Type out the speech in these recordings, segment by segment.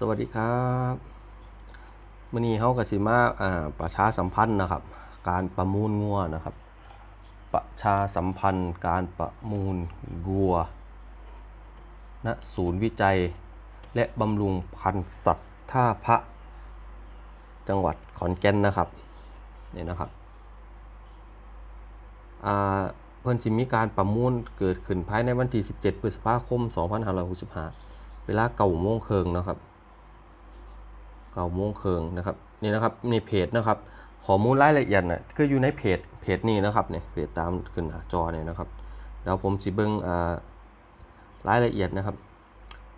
สวัสดีครับมื่อนี้เขาก็สิมาอ่าประชาสัมพันธ์นะครับ การประมูลงัวนะครับ ประชาสัมพันธ์การประมูลวัวณศูนย์วิจัย และบำรุงพันธุ์สัตว์ท่าพระ จังหวัดขอนแก่นนะครับนี่นะครับอ่าเพิ่นสิมีการประมูลเกิดขึ้นภายในวันที่ 17 พฤษภาคม 2565 เวลาเก่าโมงเคิงนะครับ เก่าโมงเคิงนะครับนี่นะครับนี่เพจนะครับข้อมูลรายละเอียดน่ะคืออยู่ในเพจเพจนี้นะครับเนี่ยเพจตามขึ้นหน้าจอเนี่ยนะครับเดี๋ยวผมสิเบิ่งอ่ารายละเอียดนะครับ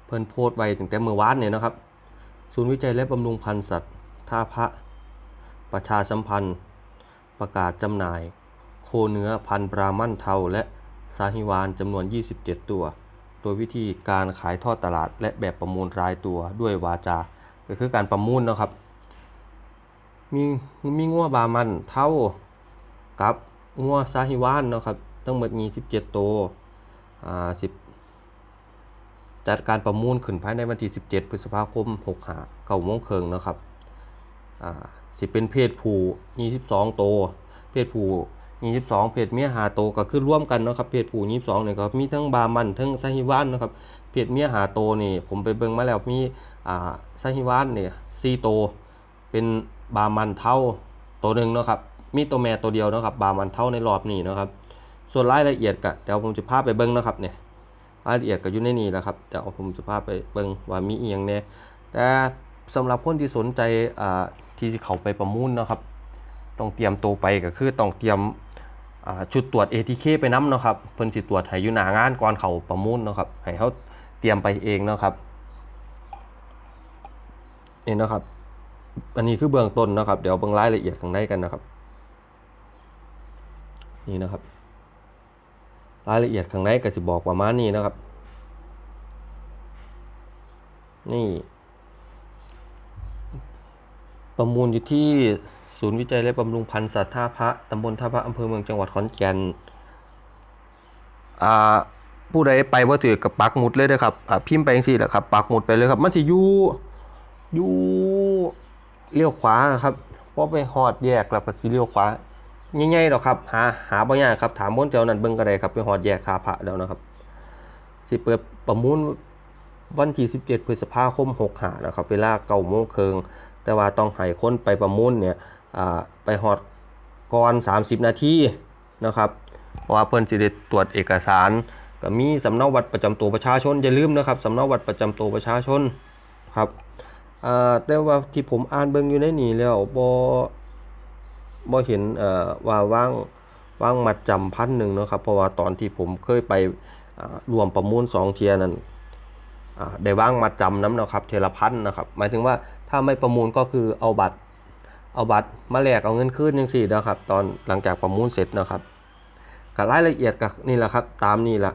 เพิ่นโพสต์ไว้ตั้งแต่เมื่อวานเนี่ยนะครับ ศูนย์วิจัยและบำรุงพันธุ์สัตว์ท่าพระประชาสัมพันธ์ ประกาศจำหน่าย โคเนื้อพันธุ์บรามันเทาและซาฮิวานจำนวน 27 ตัว โดยวิธีการขายทอดตลาดและแบบประมูลรายตัวด้วยวาจา ก็คือการประมูลเนาะครับ มีมีงัวบามันเท่ากับงัวซาฮิวานเนาะครับทั้งหมด27ตัวอ่า10จัดการประมูลขึ้นภายในวันที่17พฤษภาคม65เก้าโมงครึ่งเนาะครับอ่าสิเป็นเพศผู้22ตัวเพศผู้22เพศเมีย5ตัวก็คือร่วมกันเนาะครับเพศผู้22เนี่ยก็มีทั้งบามันทั้งซาฮิวานเนาะครับ เพศเมีย5ตัวนี่ ผมไปเบิ่งมาแล้วมีอ่าซาฮิวานเนี่ย4ตัวเป็นบามันเท่าตัวหนึ่งเนาะครับมีตัวแม่ตัวเดียวเนาะครับบามันเท่าในรอบนี้เนาะครับส่วนรายละเอียดก็เดี๋ยวผมจะพาไปเบิ่งนะครับเนี่ยรายละเอียดก็อยู่ในนี้แหละครับเดี๋ยวผมจะพาไปเบิ่งว่ามีอียงแหน่ยแต่สำหรับคนที่สนใจอ่าที่เขาไปประมูลเนาะครับต้องเตรียมตัวไปก็คือต้องเตรียมอ่าชุดตรวจ ATK ไปนํเนาะครับเพิ่นสิตรวจให้อยู่หน้างานก่อนเขาประมูลเนาะครับให้เขา เตรียมไปเองเนาะครับนี่นะครับ อันนี้คือเบื้องต้นนะครับ เดี๋ยวเบิ่งรายละเอียดข้างในกันนะครับ นี่นะครับ รายละเอียดข้างในก็สิบอกประมาณนี้นะครับ นี่ ประมูลอยู่ที่ศูนย์วิจัยและบำรุงพันธุ์สัตว์ท่าพระตำบลท่าพระอำเภอเมืองจังหวัดขอนแก่นอ่า ผู้ใดไปบ่าถือกับปักหมุดเลยเด้อครับอ่าพิมพ์ไปจังซี่แหละครับปักหมุดไปเลยครับมันสิอยู่อยู่เลี้ยวขวาครับพอไปฮอดแยกแล้วก็สิเลี้ยวขวาง่ายๆดอกครับ หาหาบ่ยากครับถามคนแถวนั้นเบิ่งก็ได้ครับไปฮอดแยกท่าพระแล้วนะครับ สิเปิดประมูลวันที่ 17พฤษภาคม65นะครับเวลา9โมงครึ่งแต่ว่าต้องให้คนไปประมูลเนี่ยอ่าไปฮอดก่อน 30 นาทีนะครับ เพราะว่าเพิ่นสิได้ตรวจเอกสาร ก็มีสำเนาบัตรประจำตัวประชาชนอย่าลืมนะครับสำเนาบัตรประจำตัวประชาชนครับอ่าแต่ว่าที่ผมอ่านเบิ่งอยู่ในนี้แล้วบ่บ่เห็นเอ่อว่าว่างว่างมัดจำพันหนึ่งนะครับเพราะว่าตอนที่ผมเคยไปรวมประมูลสองเทียนั้นได้ว่างมัดจำน้ำนะครับเทละพันนะครับ หมายถึงว่าถ้าไม่ประมูลก็คือเอาบัตรเอาบัตรมาแลกเอาเงินคืนจังซี่นะครับ ตอนหลังจากประมูลเสร็จนะครับก็รายละเอียดก็นี่แหละครับ ตามนี่แหละ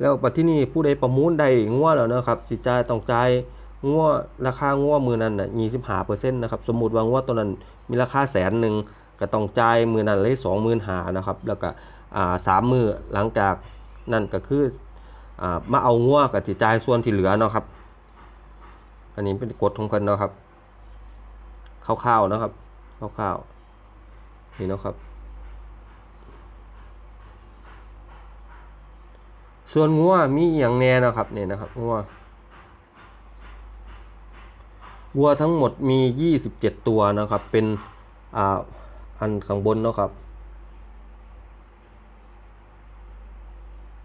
แล้วปัจที่นี่ผู้ใดประมูลได้งัวแล้วนะครับสิจ่ายต้องจ่ายงัวราคางัวมือนั้นน่ะ25%นต์นะครับ สมมติว่างัวตัวนั้นมีราคาแสนหนึ่งก็ต้องจ่ายมือนั้นเลย25,000นหานะครับ แล้วก็อ่าสามมือหลังจากนั่นก็คืออ่ามาเอางัวก็สิจ่ายส่วนที่เหลือเนาะครับ อันนี้เป็นกฎของเพิ่นเนาะครับคร่าวๆนะครับคร่าวๆนี่นะครับ ส่วนงัวมีอย่างแน่นะครับเนี่ยนะครับงัววัวทั้งหมดมี 27 ตัวนะครับ เป็นอ่าอันข้างบนนะครับ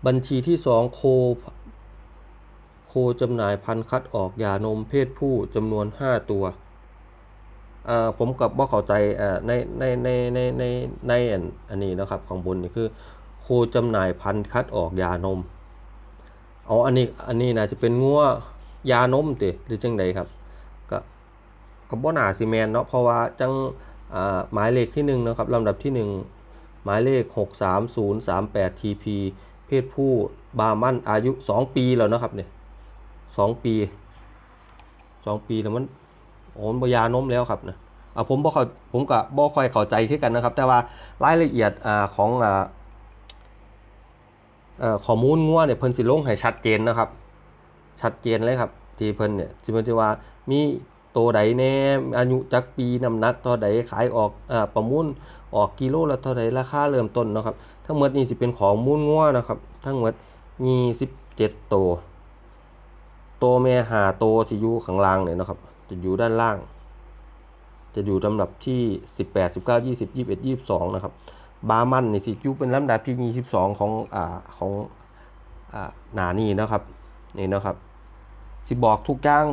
บัญชีที่ 2 โค โคจำหน่ายพันธุ์คัดออกยานมเพศผู้จำนวน 5 ตัวอ่าผมกับว่าเข้าใจอ่าในในในในในในอันอันนี้นะครับข้างบนนี่คือ โคจำหน่ายพันธุ์คัดออกยานมอ๋ออันนี้อันนี้น่าจะเป็นงัวยานมติหรือจังใดครับก็ก็บ่น่าสิแม่นเนาะเพราะว่าจังอ่าหมายเลขที่1นะครับลำดับที่ 1 หมายเลข 63038 TP เพศผู้บามันอายุ 2 ปีแล้วนะครับเนี่ย2ปี2ปีแล้วมันโอ้มันบยานมแล้วครับนะอ่าผมบ่ผมก็บ่ค่อยเข้าใจคือกันนะครับ แต่ว่ารายละเอียดอ่าของอ่า ข้อมูลงัวเนี่ยเพิ่นสิลงให้ชัดเจนนะครับ ชัดเจนเลยครับที่เพิ่นเนี่ยที่เพิ่นที่ว่ามีตัวใดแน่อายุจักปีน้ำหนักเท่าใดขายออกอ่าประมูลออกกิโลละเท่าใดราคาเริ่มต้นนะครับ ทั้งหมดนี่สิเป็นข้อมูลงัวนะครับ ทั้งหมด27ตัวตัวแม่หาตัวที่อยู่ข้างล่างเนี่ยนะครับ จะอยู่ด้านล่าง จะอยู่ลำดับที่18 19 20 21 22นะครับ บามันนี่สิอยู่เป็นลำดับที่ 22 ของอ่าของอ่าหนานี่นะครับนี่นะครับ สิบอกทุกอย่าง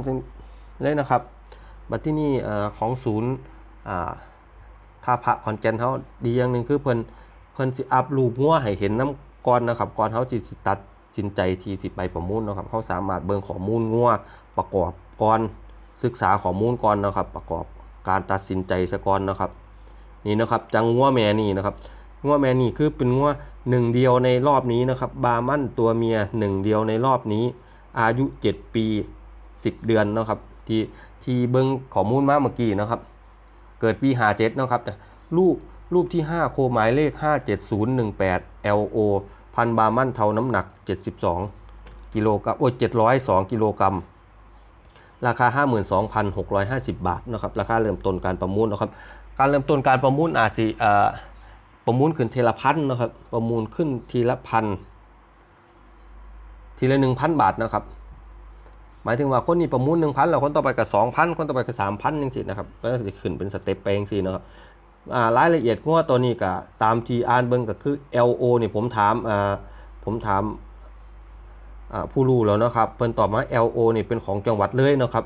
เลยนะครับ บัดที่นี่อ่าของศูนย์อ่าท่าพระขอนแก่นเฮาดีอย่างหนึ่งคือเพิ่นเพิ่นสิอัพรูปงัวให้เห็นน้ำก่อนนะครับก่อนเฮาสิสิตัดสินใจที่สิไปประมูลนะครับเฮาสามารถเบิ่งข้อมูลงัวประกอบก่อนศึกษาข้อมูลก่อนนะครับ ประกอบการตัดสินใจซะก่อนนะครับ นี่นะครับ จังงัวแม่นี่นะครับ งัวแม่นี่คือเป็นงัวหนึ่งเดียวในรอบนี้นะครับ บาร์มันตัวเมียหนึ่งเดียวในรอบนี้ อายุ 7 ปี 10 เดือนนะครับ ที่ที่เบิ้งข้อมูลมาเมื่อกี้นะครับ เกิดปี57เนะครับรูปรูปที่ 5 โคหมายเลข 57018 LO พันบาร์มันเท่าน้ำหนัก 72 กิโลกรัมโอ้ย702 กิโลกรัม ราคา 52,650 บาทนะครับ ราคาเริ่มต้นการประมูลนะครับ การเริ่มต้นการประมูลอาจสิอ่อ ประมูลขึ้นทีละพันนะครับ ประมูลขึ้นทีละพันทีละหนึ่งพันบาทนะครับ หมายถึงว่าคนนี้ประมูลหนึ่งพันแล้วคนต่อไปก็สองพันคนต่อไปก็สามพันยังสินะครับก็จะขึ้นเป็นสเต็ปไปยังสินะครับอ่ารายละเอียดงวดตัวนี้ก็ตามที่อ่านเบิ่งก็คือ LO นี่ผมถามอ่าผมถามอ่าผู้รู้แล้วนะครับเพิ่นตอบมา LO นี่เป็นของจังหวัดเลยนะครับ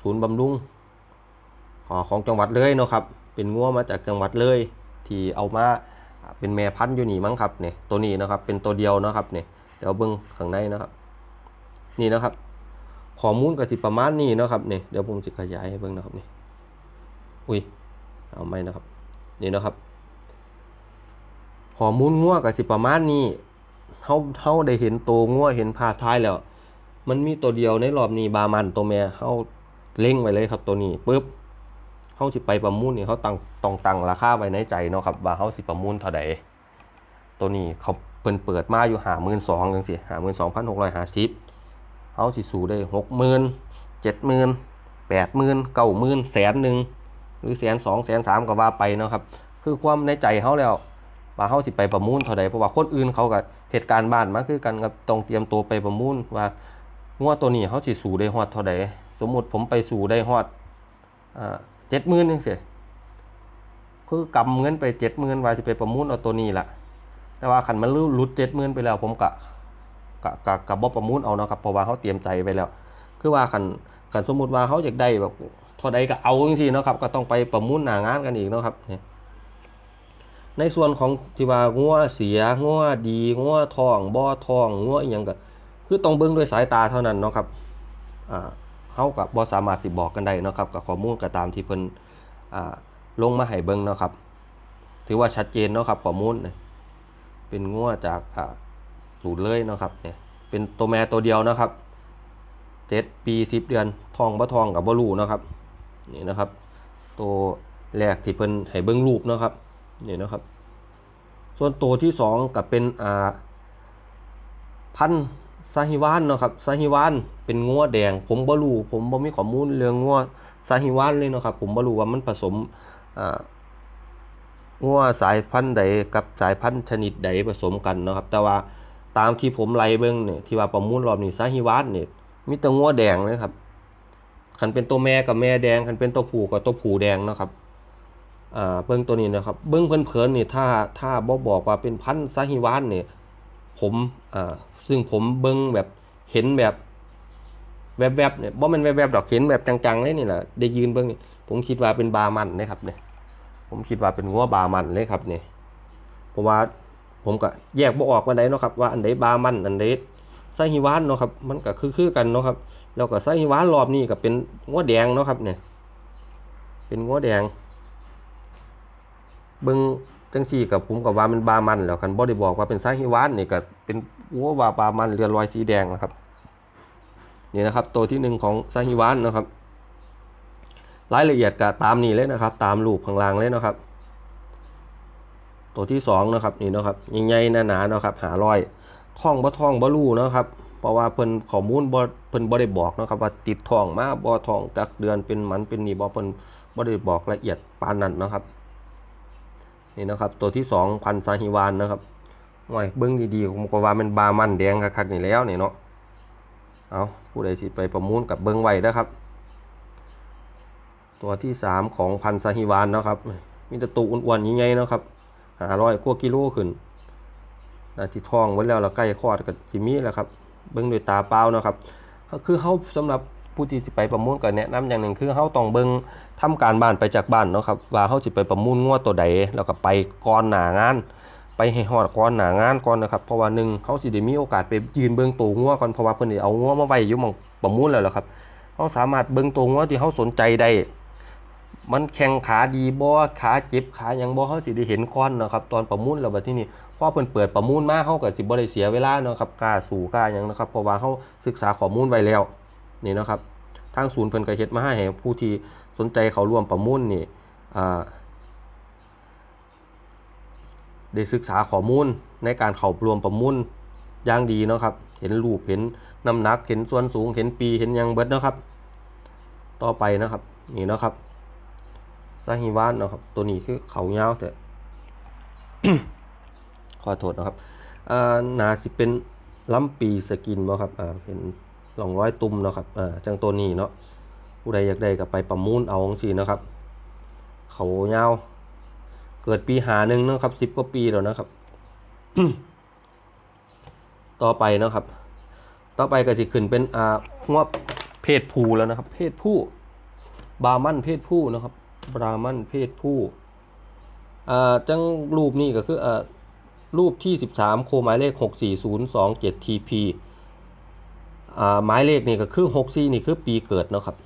ศูนย์บำรุงอของจังหวัดเลยเนาะครับ เป็นงัวมาจากจังหวัดเลย ที่เอามาเป็นแม่พันธุ์อยู่นี่มั้งครับเนี่ยตัวนี้นะครับเป็นตัวเดียวนะครับเนี่ยเดี๋ยวเบิ่งข้างในนะครับ นี่นะครับ ข้อมูลก็สิประมาณนี้นะครับเนี่ยเดี๋ยวผมจะขยายให้เบิ่งนะครับนี่อุ้ยเอาไม่นะครับ นี่นะครับข้อมูลงัวก็สิประมาณนี้เฮาเฮาได้เห็นตัวงัวเห็นภาพท้ายแล้ว มันมีตัวเดียวในรอบนี้บามันตัวแม่เฮาเล็งไว้เลยครับตัวนี้ปึ๊บ เฮาสิไปประมูลนี่เฮาตั้งต้องตั้งราคาไว้ในใจเนาะครับว่าเฮาสิประมูลเท่าใดตัวนี้เขาเพิ่นเปิดมาอยู่52,000จังซี่52,650เขาสิสู่ได้หกหมื่นเจ็ดหมื่นแปดหมื่นเก้าหมื่นแสนหนึ่งหรือแสนสองแสนสามก็ว่าไปเนาะครับ คือความในใจเขาแล้วว่าเขาสิไปประมูลเท่าใดเพราะว่าคนอื่นเขาก็เหตุการณ์บ้านมาคือกันกับต้องเตรียมตัวไปประมูลว่างวดตัวนี้เขาสิสู่ได้ฮอดเท่าใดสมมติผมไปสู่ได้ฮอดอ่า เจ็ดหมื่นจังซี่คือกำเงินไปเจ็ดหมื่นว่าสิไปประมูลเอาตัวนี้ละแต่ว่าคันมันรู้หลุดเจ็ดหมื่นไปแล้วผมกะกะกะกะบ่ประมูลเอาเนาะครับเพราะว่าเขาเตรียมใจไว้แล้ว คือว่าคันคันสมมติว่าเขาอยากได้แบบเท่าใดก็เอาจังซี่เนาะครับ ก็ต้องไปประมูลหน้างานกันอีกเนาะครับเนี่ยในส่วนของที่ว่างัวเสียงัวดีงัวทองบ่ทองงัวอีหยังก็คือต้องเบิ่งด้วยสายตาเท่านั้นเนาะครับอ่า เฮาก็บ่สามารถสิบอกกันได้เนาะครับกับข้อมูลก็ตามที่เพิ่นอ่าลงมาให้เบิ่งเนาะครับ ถือว่าชัดเจนเนาะครับข้อมูลเนี่ยเป็นงัวจากอ่าสูตรเลยเนาะครับเนี่ยเป็นตัวแม่ตัวเดียวนะครับเจ็ดปีสิบเดือนทองบ่ทองกับบรูนะครับนี่นะครับ ตัวแรกที่เพิ่นให้เบิ้งรูปเนาะครับนี่นะครับ ส่วนตัวที่สองกับเป็นอ่าพัน ซาฮิวานเนาะครับซาฮิวานเป็นงัวแดง ผมบ่รู้ผมบ่มีข้อมูลเรื่องงัวซาฮิวานเลยเนาะครับ ผมบ่รู้ว่ามันผสมอ่างัวสายพันธุ์ใดกับสายพันธุ์ชนิดใดผสมกันเนาะครับ แต่ว่าตามที่ผมไล่เบิ่งเนี่ยที่ว่าประมูลรอบนี้ซาฮิวานเนี่ยมีแต่งัวแดงเลยครับคันเป็นตัวแม่กับแม่แดงคันเป็นตัวผู้กับตัวผู้แดงเนาะครับอ่าเบิ่งตัวนี้นะครับ เบิ่งเผินๆนี่ถ้าถ้าบ่บอกว่าเป็นพันธุ์ซาฮิวานเนี่ยผมอ่า ซึ่งผมเบิ่งแบบเห็นแบบแวบๆเนี่ยบ่แม่นแวบๆดอกเห็นแบบจังๆเลยนี่แหละได้ยืนเบิ่งผมคิดว่าเป็นบามันนะครับเนี่ยผมคิดว่าเป็นงัวบามันเลยครับเนี่ยเพราะว่าผมก็แยกบ่ออกว่าไหนเนาะครับว่าอันใดบามันอันใดไซฮิวานเนาะครับมันก็คือคือกันเนาะครับแล้วก็ไซฮิวานรอบนี้ก็เป็นงัวแดงเนาะครับเนี่ยเป็นงัวแดงเบิ่ง จังซี่กับผมก็ว่ามันบามันแล้วคันบ่ได้บอกว่าเป็นไซฮิวานนี่ก็เป็นงัวว่าบามันเรือนรอยสีแดงนะครับนี่นะครับ ตัวที่หนึ่งของไซฮิวานนะครับ รายละเอียดก็ตามนี้เลยนะครับ ตามรูปข้างล่างเลยนะครับ ตัวที่สองนะครับนี่นะครับใหญ่ๆหนาๆนะครับ หารอยท่องบ่ท่องบ่รู้นะครับเพราะว่าเพิ่นข้อมูลบ่เพิ่นบ่ได้บอกนะครับ ว่าติดท้องมาบ่ท้องจักเดือนเป็นหมันเป็นนี่บ่เพิ่นบ่ได้บอกละเอียดปานนั้นนะครับ นี่นะครับ ตัวที่สองพันซาฮิวานนะครับหน่อยเบิ้งดีๆผมก็ว่ามันบามันแดงคักๆนี่แล้วนี่เนาะเอาผู้ใดสิไปประมูลกับเบิ้งไว้นะครับ ตัวที่สามของพันซาฮิวานนะครับมีตะตูอ้วนๆใหญ่ๆนะครับหาร้อยกว่ากิโลขึ้นนาทีทองไว้แล้วแล้วใกล้คลอดก็สิมี่แล้วครับ เบิ้งด้วยตาเปล่านะครับ คือเฮาสำหรับ ผู้ที่สิไปประมูลก็แนะนำอย่างหนึ่งคือเฮาต้องเบิ่งทำการบ้านไปจากบ้านเนาะครับว่าเฮาสิไปประมูลงัวตัวใดแล้วก็ไปก่อนหน้างาน ไปให้ฮอดก่อนหน้างานก่อนนะครับเพราะว่าหนึ่งเขาสิได้มีโอกาสไปยืนเบิ่งตัวงัวก่อนเพราะว่าเพิ่นสิเอางัวมาไว้อยู่หม่องประมูลแล้วล่ะครับเฮาสามารถเบิ่งตัวงัวที่เฮาสนใจได้มันแข้งขาดีบ่ขาเจ็บขายังบ่เฮาสิได้เห็นก่อนนะครับตอนประมูลแล้วบัดที่นี้พอเพิ่นเปิดประมูลมาเฮาก็สิบ่ได้เสียเวลาเนาะครับกล้าสู่กล้าหยังนะครับเพราะว่าเฮาศึกษาข้อมูลไว้แล้ว นี่นะครับทางศูนย์เพิ่นก็เฮ็ดมาให้ผู้ที่สนใจเขาร่วมประมูลนี่ได้ศึกษาข้อมูลในการเข้ารวมประมูลอย่างดีเนาะครับ เห็นรูปเห็นน้ำหนัก เห็นส่วนสูง เห็นปี เห็นยังเบิดเนาะครับ ต่อไปนะครับ นี่เนาะครับซาฮิวานเนาะครับ ตัวนี้คือเขายาวแต่ขอโทษนะครับ อ่านาสิเป็นล้ำปีสกินบ่ครับ อ่าเป็น หลองร้อยตุ่มเนาะครับอ่าจังตัวนี้เนาะผู้ใดอยากได้ก็ไปประมูลเอาจังซี่เนาะครับ เขายาเกิดปีหาหนึ่งเนาะครับสิบกว่าปีแล้วนะครับ ต่อไปเนาะครับ ต่อไปก็จะขึ้นเป็นอ่างวเพศผู้แล้วนะครับ เพศผู้บารมันเพศผู้นะครับบรามันเพศผู้อ่าจังรูปนี้ก็คืออ่ารูปที่สิบสามโคหมายเลขหก หมายเลขนี่ก็คือหกสี่นี่คือปีเกิดเนาะครับ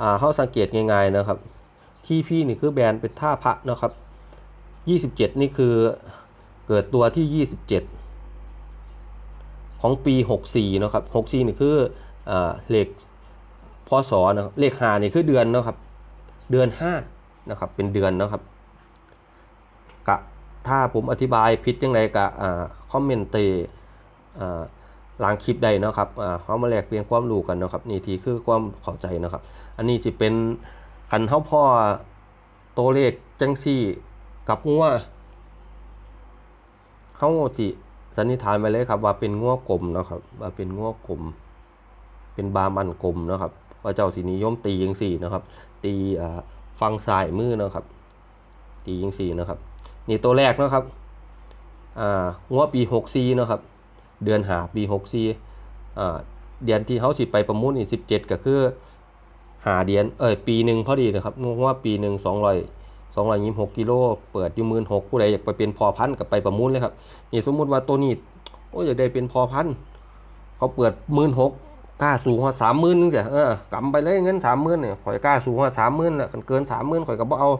อ่าเขาสังเกตง่ายๆนะครับ ที่พี่นี่คือแบรนด์เป็นท่าพระนะครับยี่สิบเจ็ดนี่คือเกิดตัวที่ยี่สิบเจ็ดของปีหกสี่นะครับหกสี่นี่คืออ่าเลขพศนะเลขหานี่คือเดือนเนาะครับ เดือนห้านะครับเป็นเดือนเนาะครับกะถ้าผมอธิบายผิดยังไงกะอ่าคอมเมนต์เตอ่า หลังคลิปใดเนาะครับอ่าเขามาแลกเปลี่ยนความรู้กันเนาะครับนี่ทีคือความเข้าใจเนาะครับ อันนี้สิเป็นคันเฮาพ่อตัวเลขจังซี่กับงัวเฮาสิสันนิษฐานไปเลยครับ ว่าเป็นงัวกลมเนาะครับ ว่าเป็นงัวกลม เป็นบามันกลมเนาะครับพระเจ้าสินิยมตีจังซี่นะครับ ตีอ่าฟังซ้ายมือเนาะครับ ตีจังซี่นะครับ นี่ตัวแรกเนาะครับอ่างัวปี64เนาะครับ เดือนหาปี64อ่าเดือนที่เฮาสิไปประมูลนี่17 ก็คือหาเดือนเอ้ยปีหนึ่งพอดีนะครับงัวปีหนึ่ง200สองร้อยยี่สิบหกกิโลเปิดอยู่หมื่นหกผู้ใดอยากไปเป็นพอพันกับไปประมูลเลยครับนี่สมมุติว่าตัวนี้โอ้ยอยากได้เป็นพอพันเขาเปิดหมื่นหกกล้าสูงว่าสามหมื่นนึงจ้ะเออกำไปเลยเงินสามหมื่นเนี่ยข่อยกล้าสูงว่าสามหมื่นแหละคันเกินสามหมื่นข่อยก็บ่เอา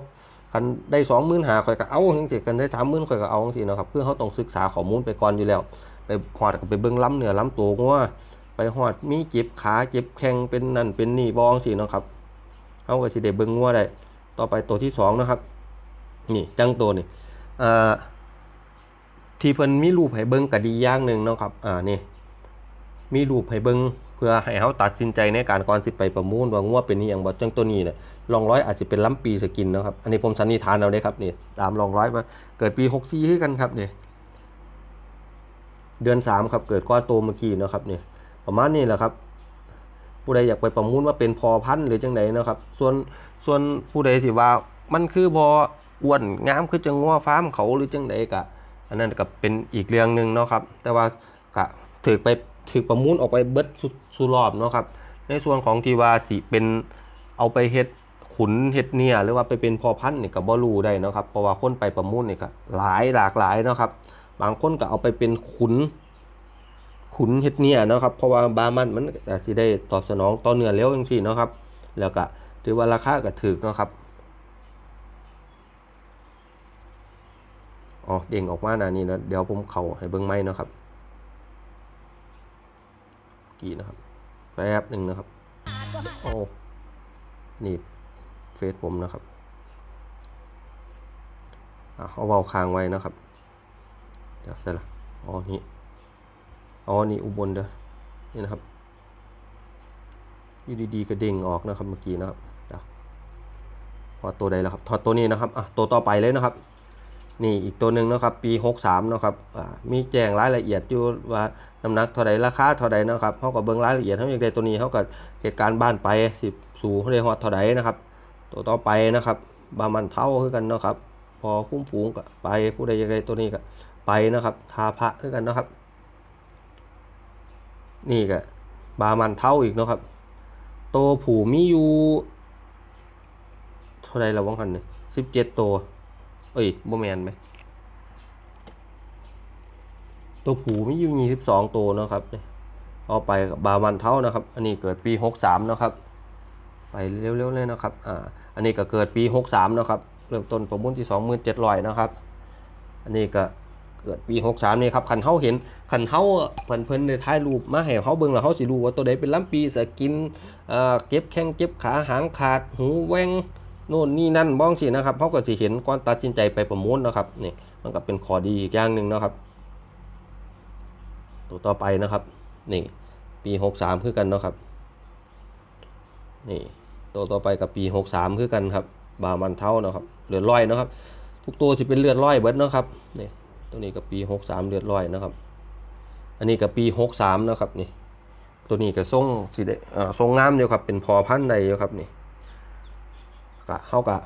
คันได้สองหมื่นหาข่อยก็เอาจังซี่คันได้สามหมื่นข่อยก็เอาจังซี่นะครับเพื่อเขาต้องศึกษาข้อมูลไปก่อนอยู่แล้ว ไปหอดไปเบิ่งล้ำเหนือล้ำตัวงัวไปหอดมีเจ็บขาเจ็บแข้งเป็นนั่นเป็นนี่บองสิเนาะครับเขาก็สิได้เบิ่งงัวได้ต่อไปตัวที่สองนะครับ นี่จังตัวนี่อ่าที่เพิ่นมีรูปให้เบิ่งก็ดีอย่างหนึ่งเนาะครับอ่านี่มีรูปให้เบิ่งเพื่อให้เฮาตัดสินใจในการก่อนสิไปประมูลว่างัวเป็นอีหยังบ่จังตัวนี้เนี่ยรองร้อยอาจจะเป็นล้ำปีสกินนะครับ อันนี้ผมสันนิษฐานเอาเด้ครับนี่ตามรองร้อยมาเกิดปี 64คือกันครับนี่ เดือนสามครับเกิดก้อนโตเมื่อกี้เนาะครับเนี่ยประมาณนี้แหละครับ ผู้ใดอยากไปประมูลว่าเป็นพอพันธุ์หรือจังไดนะครับ ส่วนส่วนผู้ใดสิว่ามันคือบ่อ้วนงามคือจังงัวฟาร์มเขาหรือจังไดก็อันนั้นก็เป็นอีกเรื่องหนึ่งเนาะครับ แต่ว่าก็ถือไปถือประมูลออกไปเบิดสุสุรอบเนาะครับ ในส่วนของทีว่าสิเป็นเอาไปเฮ็ดขุนเฮ็ดเนี่ยหรือว่าไปเป็นพอพันธุ์นี่ก็บ,บ่รู้ได้เนาะครับเพราะว่าคนไปประมูลนี่ก็หลายหลากหลายเนาะครับ บางคนก็เอาไปเป็นขุน ขุนเฮ็ดเนี่ยนะครับ เพราะว่าบามันมันอาจสิได้ตอบสนองต่อเนื้อเร็วจังซี่นะครับ แล้วก็ถือว่าราคาก็ถูกนะครับอ๋อเด้งออกมาหน้านี้นะเดี๋ยวผมเข้าให้เบิ่งใหม่เนะครับ กี่นะครับแป๊บหนึ่งนะครับโอ้นี่เฟซผมนะครับอะเอาเบาค้างไว้นะครับ เดี๋ยวใส่ละอ๋อนี่อ๋อนี่อุบลเด้อนี่นะครับอยู่ดีๆกระเด้งออกนะครับเมื่อกี้นะครับพอตัวใดแล้วครับถอดตัวนี้นะครับอะตัวต่อไปเลยนะครับ นี่อีกตัวหนึ่งนะครับ ปี 63นะครับอ่ามีแจ้งรายละเอียดอยู่ว่าน้ำหนักเท่าใดราคาเท่าใดนะครับเขาก็เบิ่งรายละเอียดเขาอย่างใดตัวนี้เขาก็เหตุการณ์บ้านไปสิบสู่เขาได้ฮอดเท่าใดนะครับ ตัวต่อไปนะครับบามันเท่าคือกันนะครับ พอคุ้มฝูงก็ไปผู้ใดอย่างใดตัวนี้ก็ ไปนะครับ ทาพระคือกันนะครับ นี่ก็บามันเท่าอีกนะครับตัวผูมีอยู่เท่าไรละวังคันเนี่ยสิบเจ็ดตัว เอ้ยโบแมนไหมตัวผูมีอยู่ยี่สิบสองตัวนะครับเอาไปบบามันเท่านะครับ อันนี้เกิดปีหกสามนะครับ ไปเร็วๆเลยนะครับ อ่า อันนี้ก็เกิดปีหกสามนะครับ เริ่มต้นประมูลที่สองหมื่นเจ็ดร้อยนะครับ อันนี้ก็ เกิดปีหกสามนี่ครับคันเฮาเห็นคันเฮาเพิ่นเพิ่นในท้ายรูปมาให้เฮาเบิ่งแล้วเฮาสิรู้ว่าตัวใดเป็นลำปีสกินเอ่อเก็บแข้งเก็บขาหางขาดหูแหวงโน่นนี่นั่นบ้องสินะครับเฮาก็สิเห็นก่อนตัดสินใจไปประมูลนะครับนี่มันก็เป็นข้อดีอีกอย่างหนึ่งนะครับ ตัวต่อไปนะครับนี่ปีหกสามคือกันเนาะครับนี่ตัวต่อไปกับปีหกสามคือกันครับบามันเท่านะครับเลือดร้อยนะครับทุกตัวที่เป็นเลือดร้อยเบิดนะครับนี่ ตัวนี้กับปีหกสามเลือดร้อยนะครับ อันนี้กับปีหกสามนะครับนี่ ตัวนี้ก็ทรงสีเดอ่าทรงงามเดียวครับ เป็นพอพันธุ์ใดอยู่ครับนี่กะเฮากะ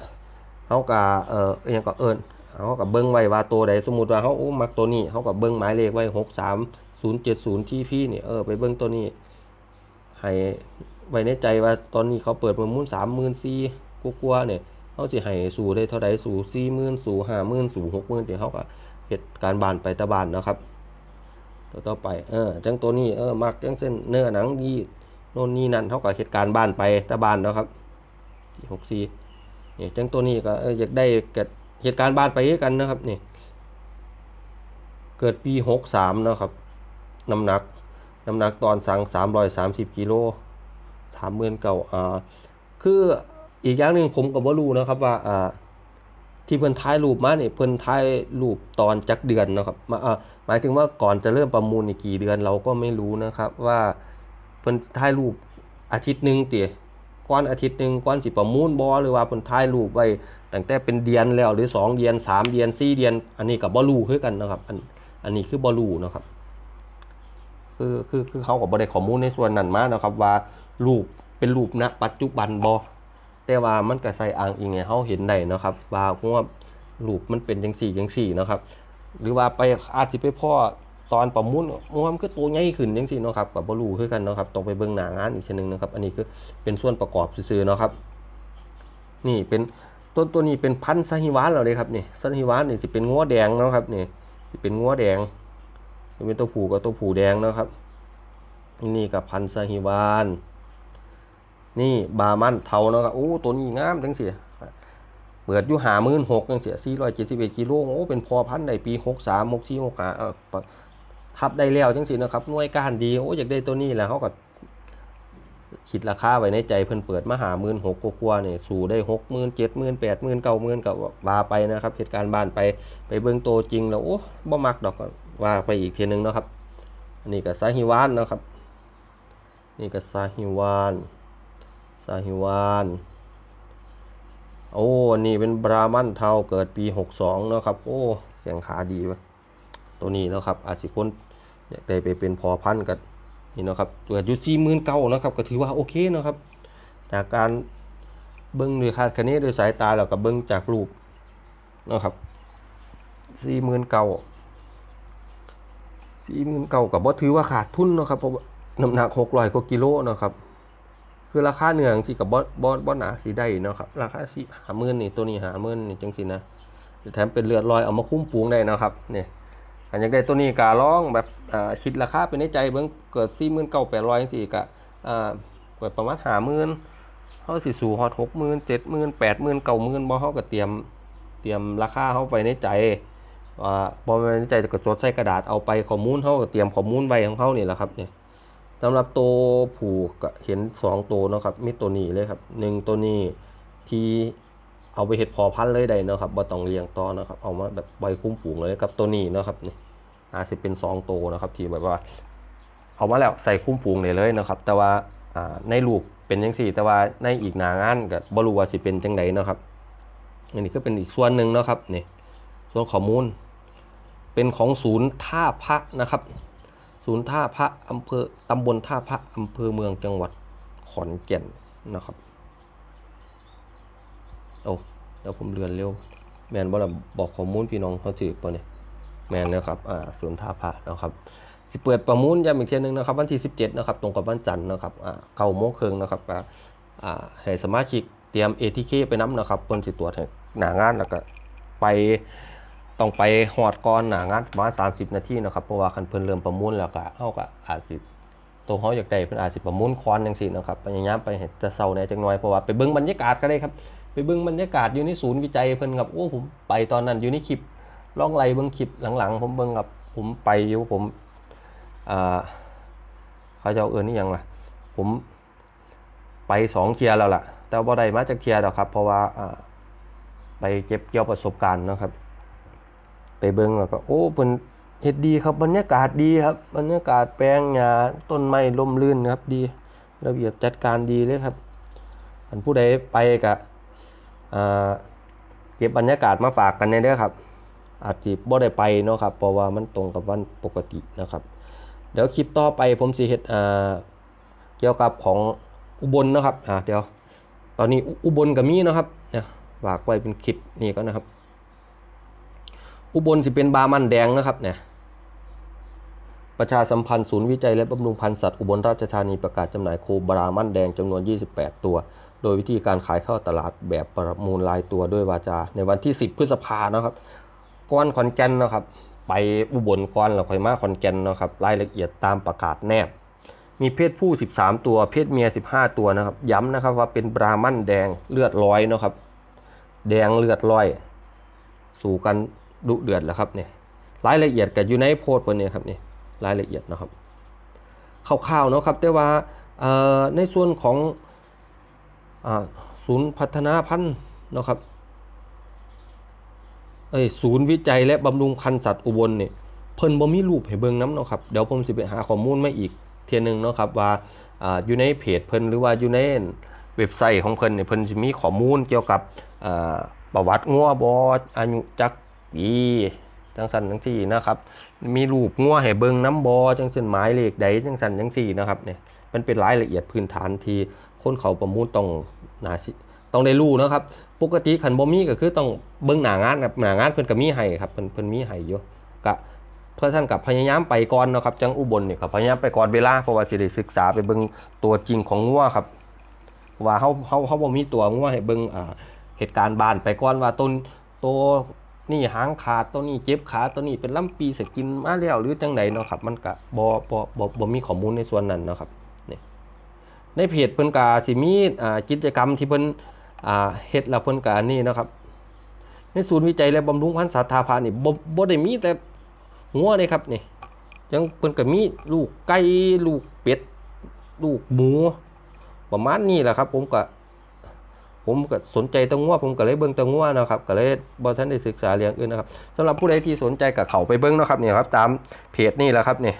เฮากะเอ่ออหยังก็เอิ้นเฮากับเบิ่งไว้ว่าตัวใดสมมุติว่าเฮาโอ้มักตัวนี้เฮากับเบิ่งหมายเลขไว้หกสามศูนย์เจ็ดศูนย์ที่พี่นี่เออไปเบิ่งตัวนี้ ให้ไว้ในใจว่าตอนนี้เขาเปิดประมูลสามหมื่นสี่กลัวาๆเนี่ยเขาจะให้สู่ได้เท่าใดสู่สี่หมื่นสู่ห้าหมื่นสู่หกหมื่นเดี๋ยวเขาก็ เหตุการบานไปตะบานนะครับ ตัวต่อไปเออจังตัวนี้เออมักจังเส้นเนื้อหนังดีโน่นนี่นั่นเท่ากับเหตุการณ์บานไปตะบานนะครับหกสี่นี่จังตัวนี้ก็อยากได้เกิดเหตุการณ์บานไปกันนะครับนี่เกิดปีหกสามนะครับน้ำหนักน้ำหนักตอนสั่งสามร้อยสามสิบกิโลสามหมื่นเก่าอ่าคืออีกอย่างหนึ่งผมก็บ่รู้นะครับว่าอ่า ที่เพิ่นถ่ายรูปมาเนี่ยเพิ่นถ่ายรูปตอนจักเดือนนะครับมาอ่าหมายถึงว่าก่อนจะเริ่มประมูลนี่กี่เดือนเราก็ไม่รู้นะครับว่าเพิ่นถ่ายรูปอาทิตย์หนึ่งเติก่อนอาทิตย์หนึ่งก่อนสิประมูลบ่หรือว่าเพิ่นถ่ายรูปไว้ตั้งแต่เป็นเดือนแล้วหรือสองเดือนสามเดือนสี่เดือน อันนี้ก็บ่รู้คือกันนะครับ อันอันนี้คือบ่รู้นะครับ คือคือคือเขาก็บ่ได้ข้อมูลในส่วนนั้นมานะครับ ว่ารูปเป็นรูปณปัจจุบันบ่ แต่ว่ามันก็ใส่อ้างอิงให้เฮาเห็นได้นะครับ ว่าว่ารูปมันเป็นจังซี่จังซี่นะครับ หรือว่าไปอาจสิไปพ่อตอนประมูลว่ามันก็ตัวใหญ่ขึ้นจังซี่เนาะครับก็บ่รู้คือกันเนาะครับต้องไปเบิ่งหน้างานอีกชนนึงนะครับ อันนี้คือเป็นส่วนประกอบซื่อๆเนาะครับ นี่เป็นต้นตัวนี้เป็นพันธุ์สหิวานแล้วเลยครับนี่สหิวานนี่สิเป็นงัวแดงเนาะครับนี่สิเป็นงัวแดงเป็นตัวผู้กับตัวผู้แดงเนาะครับ นี่กับพันธุ์สหิวาน นี่บามันเทาเนาะครับโอ้ตัวนี้งามจังสิเปิดอยู่หามื่นหกจังสิสี่ร้อยเจ็ดสิบเอ็ดกิโลโอ้เป็นพอพันในปีหกสามหกสี่หกห้าเอทับได้แล้วจังสินะครับหน่วยการดีโอ้อยากได้ตัวนี้แหละเขาก็คิดราคาไว้ในใจเพิ่นเปิดมาหามื่นหกกว่าๆเนี่ยสู่ได้หกหมื่นเจ็ดหมื่นแปดหมื่นเก้าหมื่นก็ว่าไปนะครับเหตุการณ์บ้านไปไปเบิ่งโตจริงแล้วโอ้บ่มักดอกก็ว่าไปอีกทีนึงเนาะครับอันนี้ก็ซาฮิวานนะครับ นี่ก็ซาฮิวาน ซาฮิวาน โอ้นนี้เป็นบรามันเทาเกิดปีหกสองเนาะครับ โอ้แข่งขาดีเว้ยตัวนี้เนาะครับ อาจจะคนอยากได้ไปเป็นพอพันกันนี่เนาะครับเกิดอยู่สี่หมื่นเก้านะครับ ก็ถือว่าโอเคเนาะครับ จากการเบิ้งโดยคาดคะเนโดยสายตาแล้วก็เบิ้งจากรูปนะครับสี่หมื่นเก้าสี่หมื่นเก่ากับว่าถือว่าขาดทุนเนาะครับเพราะน้ำหนักหกร้อยกว่ากิโลนะครับ คือราคาเนื้อสิกับบอสบอสบอสหนาสีได้เนาะครับราคาสี่หาหมื่นนี่ตัวนี้หาหมื่นนี่จังสินะแถมเป็นเลือดลอยเอามาคุ้มปูงได้นะครับเนี่ยอันอยากได้ตัวนี้กาล่องแบบอ่าคิดราคาเป็นในใจเบิ่งเกิดสี่หมื่นเก้าแปดร้อยจังสี่กะอ่าเกิดประมาณหาหมื่นเขาสิสู่ฮอดหกหมื่นเจ็ดหมื่นแปดหมื่นเก้าหมื่นบ่เขาก็เตรียมเตรียมราคาเขาไปในใจว่าบอมันใจจะกระจดใส่กระดาษเอาไปข้อมูลเขาก็เตรียมข้อมูลไว้ของเขานี่แหละครับเนี่ย สำหรับตัวผูกเห็นสองตัวเนาะครับมีตัวนี้เลยครับหนึ่งตัวนี้ที่เอาไปเห็ดพอพันเลยได้เนาะครับบ่ต้องเลี้ยงต่อนะครับเอามาแบบใบคุ้มฝูงเลยกับตัวนี้เนาะครับนี่อาจจะเป็นสองตัวนะครับที่แบบว่า เอามาแล้วใส่คุ้มฝูงได้เลยนะครับ แต่ว่าในลูกเป็นจังซี่ แต่ว่าในอีกหน้างานก็บ่รู้ว่าสิเป็นจังไดเนาะครับอันนี้ก็เป็นอีกส่วนหนึ่งเนาะครับนี่ส่วนข้อมูล เป็นของศูนย์ท่าพระนะครับ ศูนย์ท่าพระอำเภอตำบลท่าพระอำเภอเมืองจังหวัดขอนแก่นนะครับโอ้เดี๋ยวผมเรือนเร็ว แมนบ่ล่ะบอกข้อมูลพี่น้องเขาถือปะเนี่ยแมนนะครับอ่าศูนย์ท่าพระนะครับสิเปิดประมูลย้ำอีกเทียหนึงนะครับวันที่ 17นะครับตรงกับวันจันทร์นะครับอ่าเก้าโมงครึ่งนะครับอ่าอ่าให้สมาชิกเตรียม ATK ไปน้ำนะครับเพิ่นสิตรวจให้หน้างานแล้วก็ไป ต้องไปหอดก่อนหนางานประมาณ30 นาทีนะครับเพราะว่าคันเพิ่นเริ่มประมูลแล้วก็เฮาก็อาจสิตัวเขาอยากได้เพิ่นอาจสิประมูลควอนจังซี่นะครับพยายามไปเห็นแต่เซาแหน่จังหน่อยเพราะว่าไปเบิ่งบรรยากาศก็ได้ครับไปเบิ่งบรรยากาศอยู่ในศูนย์วิจัยเพิ่นครับโอ้ผมไปตอนนั้นอยู่ในคลิปลองไลเบิ่งคลิปหลังๆ ผมเบิ่งครับผมไปอยู่ผมอ่าเขาจะเอาเอิ้นนี่ยังล่ะผมไปสองเทียแล้วล่ะ แต่บ่ได้มาจากเทียดอกครับ เพราะว่าอ่าไปเก็บเกี่ยวประสบการณ์นะครับ ไปเบิ่งแล้วก็โอ้เพิ่นเฮ็ดดีครับบรรยากาศดีครับ บรรยากาศแปลงหญ้าต้นไม้ร่มรื่นครับดี ระเบียบจัดการดีเลยครับอันผู้ใดไปก็อ่าเก็บบรรยากาศมาฝากกันแน่เด้อครับ อาจจะบ่ได้ไปเนาะครับเพราะว่ามันตรงกับวันปกตินะครับ เดี๋ยวคลิปต่อไปผมสิเฮ็ดอ่าเกี่ยวกับของอุบลเนาะครับอ่าเดี๋ยว ตอนนี้อุบลก็มีเนาะครับเนี่ยฝากไว้เป็นคลิปนี้ก็นะครับ อุบลสิเป็นบามันแดงนะครับเนี่ยประชาสัมพันธ์ศูนย์วิจัยและบำรุงพันธุ์สัตว์อุบลราชธานีประกาศจำหน่ายโคบรามันแดงจำนวน 28 ตัว โดยวิธีการขายเข้าตลาดแบบประมูลรายตัวด้วยวาจา ในวันที่ 10 พฤษภานะครับก้อนขอนแก่นนะครับ ไปอุบลก้อนแล้วค่อยมาขอนแก่นนะครับรายละเอียดตามประกาศแนบ มีเพศผู้ 13 ตัว เพศเมีย 15 ตัวนะครับ ย้ำนะครับว่าเป็นบรามันแดงเลือดร้อยนะครับ แดงเลือดร้อย สู่กัน ดุเดือดแล้วครับเนี่ยรายละเอียดกับอยู่ในโพสต์เพิ่นนี่ยครับนี่รายละเอียดนะครับคร่าวๆนะครับแต่ว่าในส่วนของศูนย์พัฒนาพันธุ์นะครับเอ้ยศูนย์วิจัยและบำรุงพันธุ์สัตว์อุบลเนี่ยเพิ่นบ่มีรูปให้เบิ่งน้ำเนาะครับเดี๋ยวผมสิไปหาข้อมูลมาอีกเทียนึงเนาะครับว่าอยู่ในเพจเพิ่นหรือว่าอยู่ในเว็บไซต์ของเพิ่นเนี่ยเพิ่นสิมีข้อมูลเกี่ยวกับประวัติงัวบ่อายุจัก ปีจังสันจังซี่นะครับ มีรูปงัวให้เบิงน้ำบอจังซั่นหมายเลขใดจังสันจังซี่นะครับเนี่ยมันเป็นรายละเอียดพื้นฐานที่คนเขาประมูลต้องนาต้องได้รู้นะครับ ปกติคันบ่มีก็คือต้องเบิงหนางานครับหนางานเพิ่นก็มีให้ครับเพิ่นเพิ่นมีให้อยู่ก็เพื่อท่านกับพยายามไปก่อนนะครับจังอุบลเนี่ยครับพยายามไปก่อนเวลาเพราะว่าสิได้ศึกษาไปเบิงตัวจริงของงัวครับ ว่าเฮาเฮาเฮาบ่มีตัวงัวให้เบิงอ่าเหตุการณ์บานไปก่อนว่าต้นตัว นี่หางขาดตัวนี้เจ็บขาตัวนี้เป็นลำปีสกินมาแล้วหรือจังไดเนาะครับมันก็บ่บ่บ่บ่มีข้อมูลในส่วนนั้นเนาะครับนี่ในเพจเพิ่นก็สิมีอ่ากิจกรรมที่เพิ่นอ่าเฮ็ดแล้วเพิ่นก็อันนี่นาะครับในศูนย์วิจัยและบำรุงพันธุ์สัตว์ทาพานี่บ่บ่ได้มีแต่งัวเลยครับนี่ยังเพิ่นก็มีลูกไก่ลูกเป็ด ลูกหมู ประมาณนี้แหละครับ ผมก็ ผมก็สนใจตังัวผมก็เลยเบิ่งตังัวนะครับก็เลยบ่ทันได้ศึกษาเรื่องอื่นนะครับสำหรับผู้ใดที่สนใจกับเขาไปเบิ่งเนาะครับเนี่ยครับตามเพจนี่แหละครับเนี่ย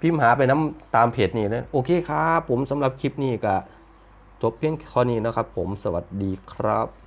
พิมพ์หาไปน้ำตามเพจนี่นะโอเคครับผมสำหรับคลิปนี้ก็จบเพียงแค่นี้นะครับ ผมสวัสดีครับ